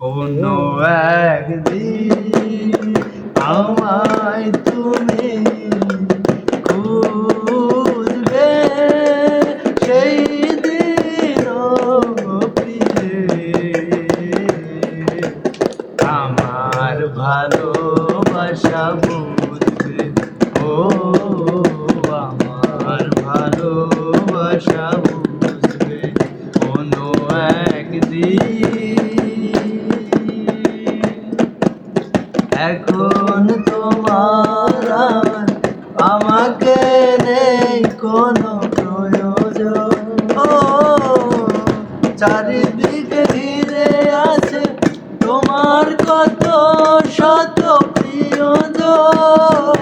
অন্য একদিন আমায় তুমি খুঁজবে, সেই দিন আমার ভালোবাসা বুঝবে, ও আমার ভালোবাসা বুঝবে, কোনো একদিন চারিদিকে ঘিরে আছে তোমার কত শত প্রিয়জন।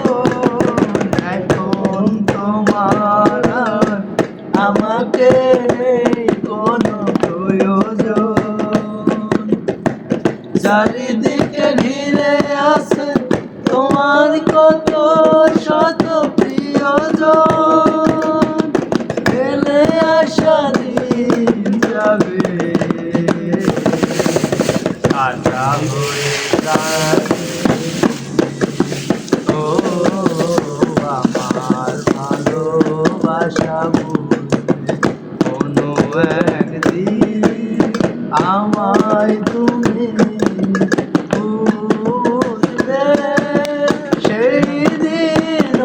এখন তোমার আমাকে কোনো প্রয়োজন। চারিদিকে ঘিরে আছে তোমার কত শত প্রিয়জন। ফেলে আসা আমায় তুমি বুঝবে সেই দিন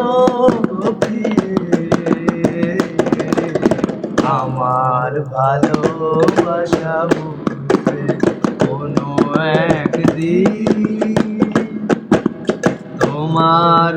আমার ভালোবাসা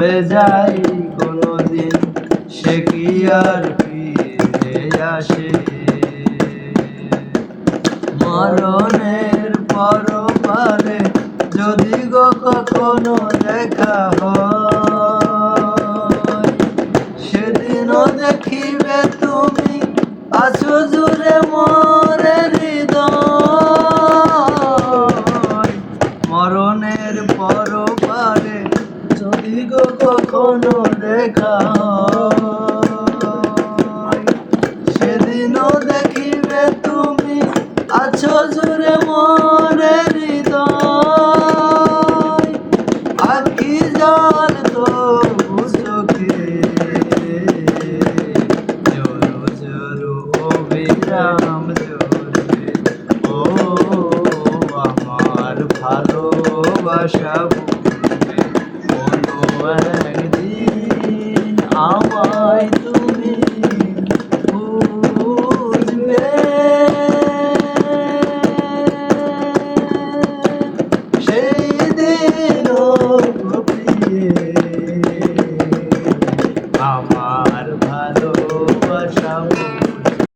চলে যাই কোনোদিন, সে কি আর ফিরে আসে? মরণের পরপারে যদি গো কখনো দেখা হয়, সেদিনও দেখিবে তুমি আছো জুড়ে মরে হৃদয়। মরণের পরপারে যদি গো কখনো দেখা সেদিনও দেখিবে তুমি আছো জুড়ে মরে হৃদয়। আখি জল তো চোখে জোরো জোরো অবিরাম জোরে। আমার ভালোবাসা வந்து